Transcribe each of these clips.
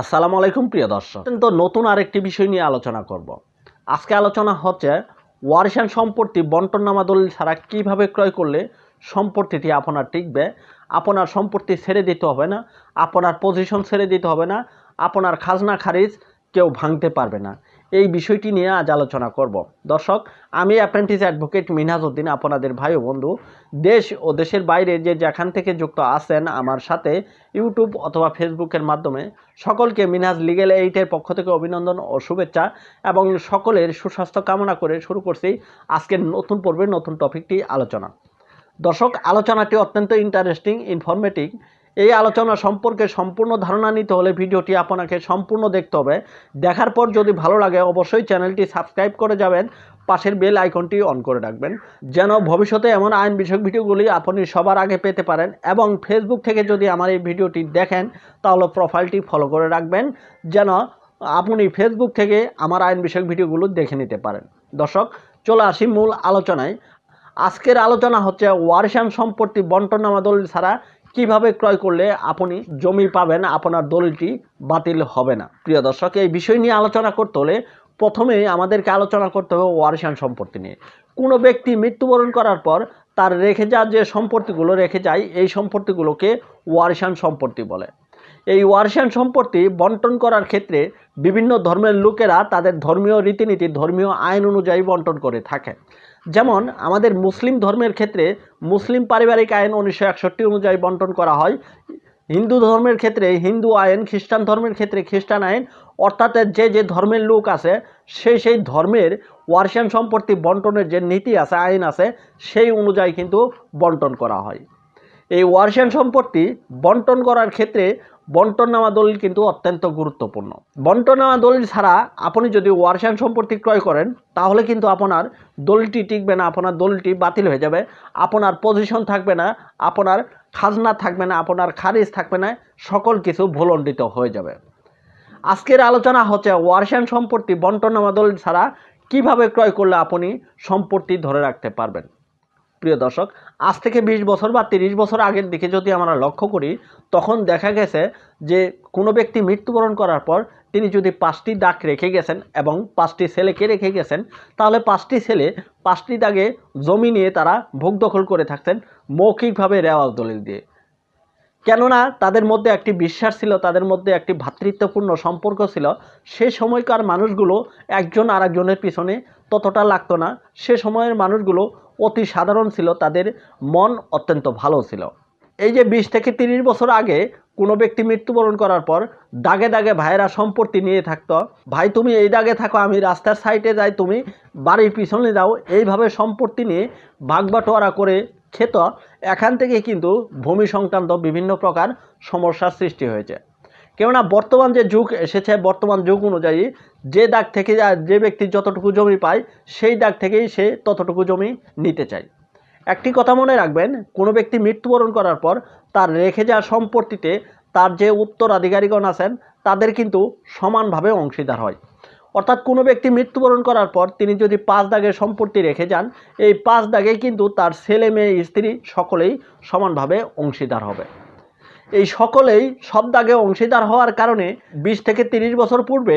আসসালামু আলাইকুম, প্রিয় দর্শক। তো নতুন আরেকটি বিষয় নিয়ে আলোচনা করব। আজকে আলোচনা হচ্ছে ওয়ারিশান সম্পত্তি বন্টননামা দলিল ছাড়া কীভাবে ক্রয় করলে সম্পত্তিটি আপনার টিকবে, আপনার সম্পত্তি ছেড়ে দিতে হবে না, আপনার পজিশন ছেড়ে দিতে হবে না, আপনার খাজনা খারিজ কেউ ভাঙতে পারবে না। এই বিষয়টি নিয়ে আজ আলোচনা করব। দর্শক, আমি অ্যাপ্রেন্টিস অ্যাডভোকেট মিনহাজউদ্দিন, আপনাদের ভাই ও বন্ধু। দেশ ও দেশের বাইরে যে যেখান থেকে যুক্ত আছেন, আমার সাথে ইউটিউব অথবা ফেসবুকের মাধ্যমে সকলকে মিনহাজ লিগেল এইটের পক্ষ থেকে অভিনন্দন ও শুভেচ্ছা এবং সকলের সুস্বাস্থ্য কামনা করে শুরু করছি আজকের নতুন পর্বে নতুন টপিকটি আলোচনা। দর্শক, আলোচনাটি অত্যন্ত ইন্টারেস্টিং ইনফরমেটিভ এই আলোচনা সম্পর্কে সম্পূর্ণ ধারণা নিতে হলে ভিডিওটি আপনাকে সম্পূর্ণ দেখতে হবে। দেখার পর যদি ভালো লাগে, অবশ্যই চ্যানেলটি সাবস্ক্রাইব করে যাবেন। পাশের বেল আইকনটি অন করে রাখবেন। যেন ভবিষ্যতে এমন আইন বিষয়ক ভিডিওগুলি আপনি সবার আগে পেতে পারেন এবং ফেসবুক থেকে যদি আমার এই ভিডিওটি দেখেন, তাহলে প্রোফাইলটি ফলো করে রাখবেন। যেন আপনি ফেসবুক থেকে আমার আইন বিষয়ক ভিডিওগুলো দেখে নিতে পারেন। দর্শক, চলে আসি মূল আলোচনায়। আজকের আলোচনা হচ্ছে ওয়ারিশান সম্পত্তি বন্টন দলিল ছাড়া কীভাবে ক্রয় করলে আপনি জমি পাবেন, আপনার দলিলটি বাতিল হবে না? প্রিয় দর্শক, এই বিষয় নিয়ে আলোচনা করতে হলে প্রথমে আমাদেরকে আলোচনা করতে হবে ওয়ারিশান সম্পত্তি নিয়ে। কোনো ব্যক্তি মৃত্যুবরণ করার পর তার রেখে যাওয়ার যে সম্পত্তিগুলো রেখে যায়, এই সম্পত্তিগুলোকে ওয়ারিশান সম্পত্তি বলে। এই ওয়ারিশান সম্পত্তি বন্টন করার ক্ষেত্রে বিভিন্ন ধর্মের লোকেরা তাদের ধর্মীয় রীতিনীতি, ধর্মীয় আইন অনুযায়ী বন্টন করে থাকে যেমন আমাদের মুসলিম ধর্মের ক্ষেত্রে মুসলিম পারিবারিক আইন উনিশশো একষট্টি অনুযায়ী বন্টন করা হয়। হিন্দু ধর্মের ক্ষেত্রে হিন্দু আইন, খ্রিস্টান ধর্মের ক্ষেত্রে খ্রিস্টান আইন, অর্থাৎ যে যে ধর্মের লোক আছে সেই সেই ধর্মের ওয়ারিশান সম্পত্তি বন্টনের যে নীতি আছে, আইন আছে, সেই অনুযায়ী কিন্তু বন্টন করা হয়। এই ওয়ারিশান সম্পত্তি বন্টন করার ক্ষেত্রে বন্টননামা দলিল কিন্তু অত্যন্ত গুরুত্বপূর্ণ। বন্টননামা দলিল ছাড়া আপনি যদি ওয়ারিশান সম্পত্তি ক্রয় করেন, তাহলে কিন্তু আপনার দলিলটি টিকবে না, আপনার দলিলটি বাতিল হয়ে যাবে। আপনার পজিশন থাকবে না, আপনার খাজনা থাকবে না, আপনার খারিজ থাকবে না, সকল কিছু ভুলণ্ডিত হয়ে যাবে। আজকের আলোচনা হচ্ছে ওয়ারিশান সম্পত্তি বন্টননামা দলিল ছাড়া কীভাবে ক্রয় করলে আপনি সম্পত্তি ধরে রাখতে পারবেন। প্রিয় দর্শক, আজ থেকে বিশ বছর বা তিরিশ বছর আগের দিকে যদি আমরা লক্ষ্য করি, তখন দেখা গেছে যে কোনো ব্যক্তি মৃত্যুবরণ করার পর তিনি যদি পাঁচটি দাগ রেখে গেছেন এবং পাঁচটি ছেলেকে রেখে গেছেন, তাহলে পাঁচটি ছেলে পাঁচটি দাগে জমি নিয়ে তারা ভোগ দখল করে থাকতেন মৌখিকভাবে রেওয়াজ দলিল দিয়ে। কেননা তাদের মধ্যে একটি বিশ্বাস ছিল, তাদের মধ্যে একটি ভ্রাতৃত্বপূর্ণ সম্পর্ক ছিল। সে সময়কার মানুষগুলো একজন আরেকজনের পিছনে ততটা লাগতো না। সে সময়ের মানুষগুলো অতি সাধারণ ছিল, তাদের মন অত্যন্ত ভালো ছিল। এই যে বিশ থেকে তিরিশ বছর আগে কোনো ব্যক্তি মৃত্যুবরণ করার পর দাগে দাগে ভাইয়েরা সম্পত্তি নিয়ে থাকতো, ভাই, তুমি এই দাগে থাকো, আমি রাস্তার সাইডে যাই, তুমি বাড়ির পিছনে যাও। এইভাবে সম্পত্তি নিয়ে ভাগবাটোয়ারা করে খেত। এখান থেকে কিন্তু ভূমি সংক্রান্ত বিভিন্ন প্রকার সমস্যার সৃষ্টি হয়েছে। কেননা বর্তমান যে যুগ এসেছে, বর্তমান যুগ অনুযায়ী যে দাগ থেকে যা- ব্যক্তি যতটুকু জমি পায়, সেই দাগ থেকেই সে ততটুকু জমি নিতে চায়। একটি কথা মনে রাখবেন, কোনো ব্যক্তি মৃত্যুবরণ করার পর তার রেখে যাওয়া সম্পত্তিতে তার যে উত্তরাধিকারীগণ আছেন, তাদের কিন্তু সমানভাবে অংশীদার হয়। অর্থাৎ কোনো ব্যক্তি মৃত্যুবরণ করার পর তিনি যদি পাঁচ দাগের সম্পত্তি রেখে যান, এই পাঁচ দাগে কিন্তু তার ছেলে, মেয়ে, স্ত্রী সকলেই সমানভাবে অংশীদার হবে। এই সকলেই সব দাগে অংশীদার হওয়ার কারণে বিশ থেকে তিরিশ বছর পূর্বে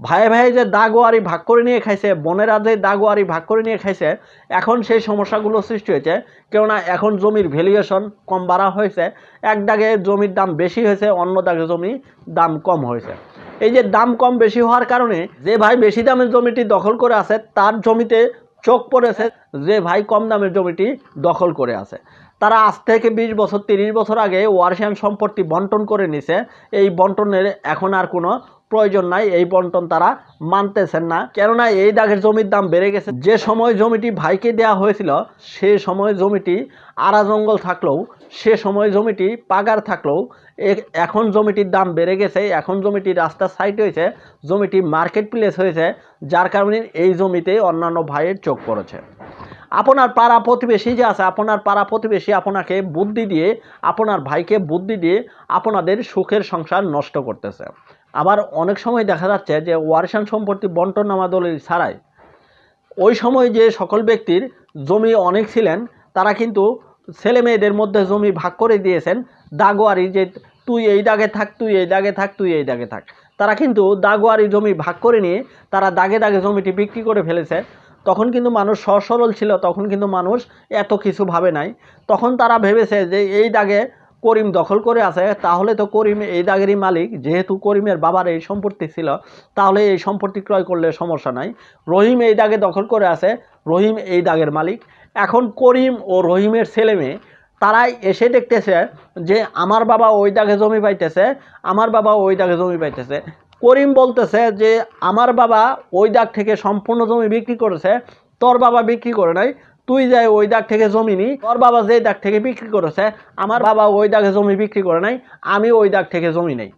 ভাইয়ে ভাইয়ে যে দাগোয়ারি ভাগ করে নিয়ে খাইছে, বোনেরা যে দাগোয়ারি ভাগ করে নিয়ে খাইছে, এখন সেই সমস্যাগুলো সৃষ্টি হয়েছে। কেননা এখন জমির ভ্যালুয়েশন কম বাড়া হয়েছে। এক দাগে জমির দাম বেশি হয়েছে, অন্য দাগে জমি দাম কম হয়েছে। এই যে দাম কম বেশি হওয়ার কারণে যে ভাই বেশি দামের জমিটি দখল করে আছে, তার জমিতে চোখ পড়েছে যে ভাই কম দামের জমিটি দখল করে আছে। তারা আজ থেকে বিশ বছর, তিরিশ বছর আগে ওয়ারশিয়ান সম্পত্তি বন্টন করে নিছে। এই বন্টনের এখন আর কোনো প্রয়োজন নাই, এই বন্টন তারা মানতেছেন না। কেননা এই দাগের জমির দাম বেড়ে গেছে। যে সময় জমিটি ভাইকে দেওয়া হয়েছিল, সে সময় জমিটি আড়া জঙ্গল থাকলেও, সে সময় জমিটি পাগার থাকলেও এখন জমিটির দাম বেড়ে গেছে। এখন জমিটি রাস্তার সাইড হয়েছে, জমিটি মার্কেট প্লেস হয়েছে, যার কারণে এই জমিতে অন্যান্য ভাইয়ের চোখ পড়েছে। আপনার পাড়া প্রতিবেশী যে আছে, আপনার পাড়া প্রতিবেশী আপনাকে বুদ্ধি দিয়ে, আপনার ভাইকে বুদ্ধি দিয়ে আপনাদের সুখের সংসার নষ্ট করতেছে। আবার অনেক সময় দেখা যাচ্ছে যে ওয়ারিশান সম্পত্তি বন্টন নামা দলিল ছাড়াই, ওই সময় যে সকল ব্যক্তির জমি অনেক ছিলেন, তারা কিন্তু ছেলে মেয়েদের মধ্যে জমি ভাগ করে দিয়েছেন, দাগোয়ারি যে তুই এই দাগে থাক, তুই এই দাগে থাক, তুই এই দাগে থাক। তারা কিন্তু দাগোয়ারি জমি ভাগ করে নিয়ে তারা দাগে দাগে জমিটি বিক্রি করে ফেলেছে। তখন কিন্তু মানুষ সসরল ছিল, তখন কিন্তু মানুষ এত কিছু ভাবে নাই। তখন তারা ভেবেছে যে এই দাগে করিম দখল করে আছে, তাহলে তো করিম এই দাগেরই মালিক। যেহেতু করিমের বাবার এই সম্পত্তি ছিল, তাহলে এই সম্পত্তি ক্রয় করলে সমস্যা নাই। রহিম এই দাগে দখল করে আছে, রহিম এই দাগের মালিক। এখন করিম ও রহিমের ছেলে মেয়ে, তারাই এসে দেখতেছে যে, আমার বাবা ওই দাগে জমি পাইতেছে, আমার বাবা ওই দাগে জমি পাইতেছে। করিম বলতেছে যে, আমার বাবা ওই দাগ থেকে সম্পূর্ণ জমি বিক্রি করেছে, তোর বাবা বিক্রি করে নাই, তুই যাই ওই দাগ থেকে জমি নি, তোর বাবা যে দাগ থেকে বিক্রি করেছে, আমার বাবা ওই দাগে জমি বিক্রি করে নাই, আমি ওই দাগ থেকে জমি নেই।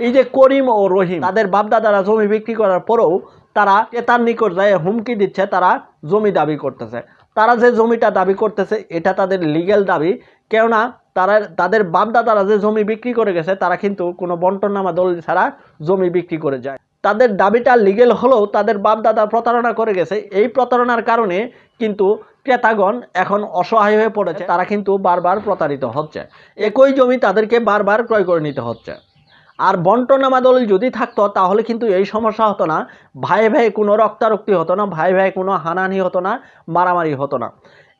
এই যে করিম ও রহিম, তাদের বাপদাদারা জমি বিক্রি করার পরেও তারা ক্রেতার নিকট যায় হুমকি দিচ্ছে, তারা জমি দাবি করতেছে। তারা যে জমিটা দাবি করতেছে, এটা তাদের লিগেল দাবি। কেননা তারা তাদের বাপদাদারা যে জমি বিক্রি করে গেছে, তারা কিন্তু কোনো বন্টননামা দল ছাড়া জমি বিক্রি করে যায়। তাদের দাবিটা লিগেল হলেও তাদের বাপদাদা প্রতারণা করে গেছে। এই প্রতারণার কারণে কিন্তু ক্রেতাগণ এখন অসহায় হয়ে পড়েছে। তারা কিন্তু বারবার প্রতারিত হচ্ছে। একই জমি তাদেরকে বারবার ক্রয় করে নিতে হচ্ছে। আর বন্টনামা দল যদি থাকতো, তাহলে কিন্তু এই সমস্যা হতো না। ভাই ভাই কোনো রক্তারক্তি হতো না, ভাই ভাই কোনো হানাহানি হতো না, মারামারি হতো না।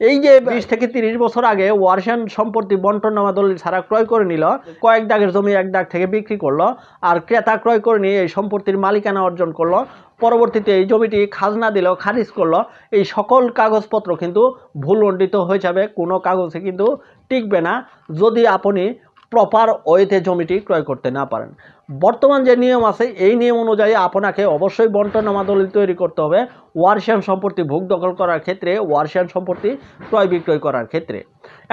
এই যে বিশ থেকে তিরিশ বছর আগে ওয়ারশান সম্পত্তি বন্টনামা দলিল ছাড়া ক্রয় করে নিল কয়েক দাগের জমি এক দাগ থেকে বিক্রি করল আর ক্রেতা ক্রয় করে নিয়ে এই সম্পত্তির মালিকানা অর্জন করল। পরবর্তীতে এই জমিটি খাজনা দিল খারিজ করল। এই সকল কাগজপত্র কিন্তু ভুলমণ্ডিত হয়ে যাবে কোনো কাগজে কিন্তু টিকবে না। যদি আপনি প্রপার ওয়েতে জমিটি ক্রয় করতে না পারেন। বর্তমান যে নিয়ম আছে, এই নিয়ম অনুযায়ী আপনাকে অবশ্যই বন্টনামা দলিল তৈরি করতে হবে। ওয়ারশিয়ান সম্পত্তি ভোগ দখল করার ক্ষেত্রে ওয়ারশিয়ান সম্পত্তি ক্রয় বিক্রয় করার ক্ষেত্রে।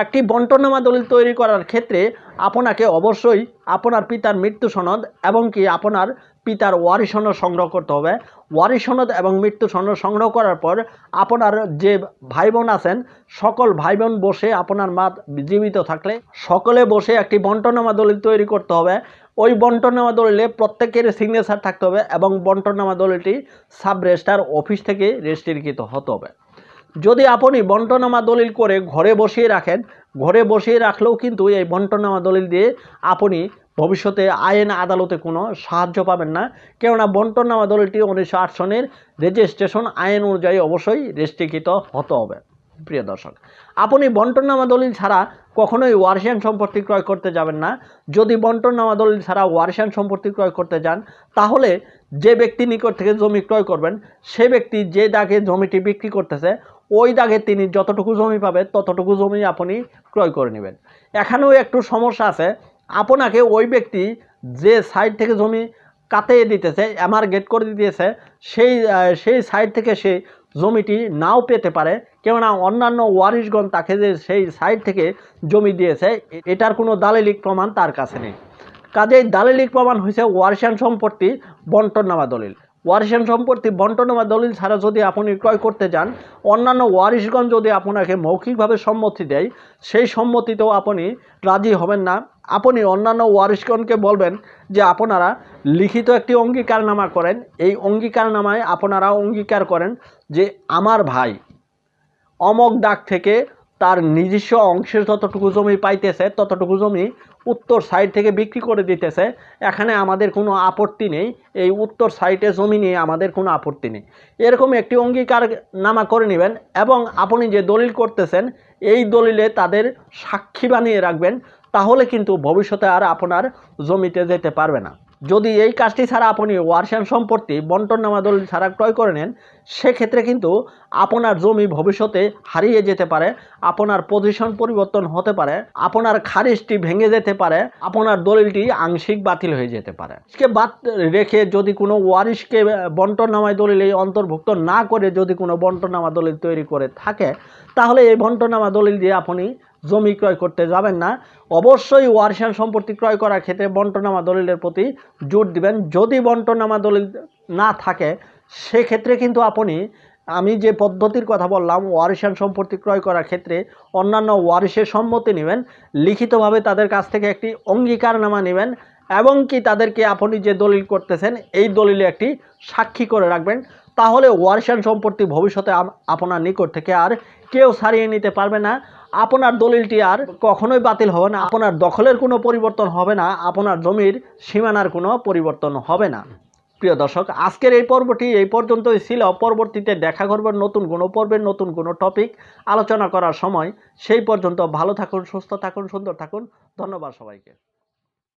একটি বন্টনামা দলিল তৈরি করার ক্ষেত্রে আপনাকে অবশ্যই আপনার পিতার মৃত্যু সনদ এবং কি আপনার পিতার ওয়ারি সনদ সংগ্রহ করতে হবে। ওয়ারি সনদ এবং মৃত্যু সনদ সংগ্রহ করার পর আপনার যে ভাই বোন আছেন, সকল ভাই বোন বসে আপনার মা জীবিত থাকলে সকলে বসে একটি বন্টনামা দলিল তৈরি করতে হবে। ওই বন্টনামা দলিলে প্রত্যেকের সিগনেচার থাকতে হবে এবং বন্টনামা দলিলটি সাব রেজিস্ট্রার অফিস থেকে রেজিস্ট্রিকৃত হতে হবে। যদি আপনি বন্টনামা দলিল করে ঘরে বসিয়ে রাখেন, ঘরে বসিয়ে রাখলেও কিন্তু এই বন্টনামা দলিল দিয়ে আপনি ভবিষ্যতে আইন আদালতে কোনো সাহায্য পাবেন না। কেননা বন্টনামা দলিলটি উনিশশো আট সনের রেজিস্ট্রেশন আইন অনুযায়ী অবশ্যই রেজিস্ট্রিকৃত হতে হবে। প্রিয় দর্শক, আপনি বন্টনামা দলিল ছাড়া কখনোই ওয়ারশিয়ান সম্পত্তি ক্রয় করতে যাবেন না। যদি বন্টনামা দলিল ছাড়া ওয়ারশিয়ান সম্পত্তি ক্রয় করতে যান, তাহলে যে ব্যক্তি নিকট থেকে জমি ক্রয় করবেন, সে ব্যক্তি যে দাগে জমিটি বিক্রি করতেছে ওই দাগে তিনি যতটুকু জমি পাবে ততটুকু জমি আপনি ক্রয় করে নেবেন। এখানেও একটু সমস্যা আছে। আপনাকে ওই ব্যক্তি যে সাইড থেকে জমি কাটিয়ে দিতেছে এমআর গেট করে দিতেছে, সেই সেই সাইড থেকে সে জমিটি নাও পেতে পারে। কেননা অন্যান্য ওয়ারিশগণ তাকে যে সেই সাইড থেকে জমি দিয়েছে এটার কোনো দালিলিক প্রমাণ তার কাছে নেই। কাজেই দালিলিক প্রমাণ হয়েছে ওয়ারিশান সম্পত্তি বন্টননামা দলিল। ওয়ারিশান সম্পত্তি বন্টন বা দলিল ছাড়া যদি আপনি ক্রয় করতে যান, অন্যান্য ওয়ারিশগণ যদি আপনাকে মৌখিকভাবে সম্মতি দেয়, সেই সম্মতিতেও আপনি রাজি হবেন না। আপনি অন্যান্য ওয়ারিশগণকে বলবেন যে আপনারা লিখিত একটি অঙ্গীকারনামা করেন। এই অঙ্গীকারনামায় আপনারা অঙ্গীকার করেন যে, আমার ভাই অমক দাগ থেকে তার নিজস্ব অংশের যতটুকু জমি পাইতেছে, ততটুকু জমি উত্তর সাইড থেকে বিক্রি করে দিতেছে। এখানে আমাদের কোনো আপত্তি নেই। এই উত্তর সাইডে জমি নিয়ে আমাদের কোনো আপত্তি নেই। এরকম একটি অঙ্গীকার নামা করে নেবেন এবং আপনি যে দলিল করতেছেন, এই দলিলে তাদের সাক্ষী বানিয়ে রাখবেন। তাহলে কিন্তু ভবিষ্যতে আর আপনার জমিতে যেতে পারবে না। যদি এই কাজটি ছাড়া আপনি ওয়ারশান সম্পত্তি বন্টননামা দলিল ছাড়া ক্রয় করে নেন, সেক্ষেত্রে কিন্তু আপনার জমি ভবিষ্যতে হারিয়ে যেতে পারে, আপনার পজিশন পরিবর্তন হতে পারে, আপনার খারিজটি ভেঙে যেতে পারে, আপনার দলিলটি আংশিক বাতিল হয়ে যেতে পারে। কে বাদ রেখে যদি কোনো ওয়ারিশকে বন্টনামায় এই অন্তর্ভুক্ত না করে যদি কোনো বন্টনামা দলিল তৈরি করে থাকে, তাহলে এই বন্টনামা দলিল দিয়ে আপনি জমি ক্রয় করতে যাবেন না। অবশ্যই ওয়ারশান সম্পত্তি ক্রয় করার ক্ষেত্রে বন্টনামা দলিলের প্রতি জোর দিবেন। যদি বন্টনামা দলিল না থাকে, সেক্ষেত্রে কিন্তু আপনি, আমি যে পদ্ধতির কথা বললাম ওয়ারিশান সম্পত্তি ক্রয় করার ক্ষেত্রে অন্যান্য ওয়ারিশের সম্মতি নেবেন, লিখিতভাবে তাদের কাছ থেকে একটি অঙ্গীকারনামা নেবেন, এবং কি তাদেরকে আপনি যে দলিল করতেছেন, এই দলিলে একটি সাক্ষী করে রাখবেন। তাহলে ওয়ারিশান সম্পত্তি ভবিষ্যতে আপনার নিকট থেকে আর কেউ সারিয়ে নিতে পারবে না। আপনার দলিলটি আর কখনোই বাতিল হবে না। আপনার দখলের কোনো পরিবর্তন হবে না। আপনার জমির সীমানার কোনো পরিবর্তন হবে না। প্রিয় দর্শক আজকের এই পর্বটি এই পর্যন্তই ছিল। পরবর্তীতে দেখা করবেন নতুন কোনো পর্বের নতুন কোনো টপিক। আলোচনা করার সময় সেই পর্যন্ত ভালো থাকুন সুস্থ থাকুন সুন্দর থাকুন। ধন্যবাদ সবাইকে।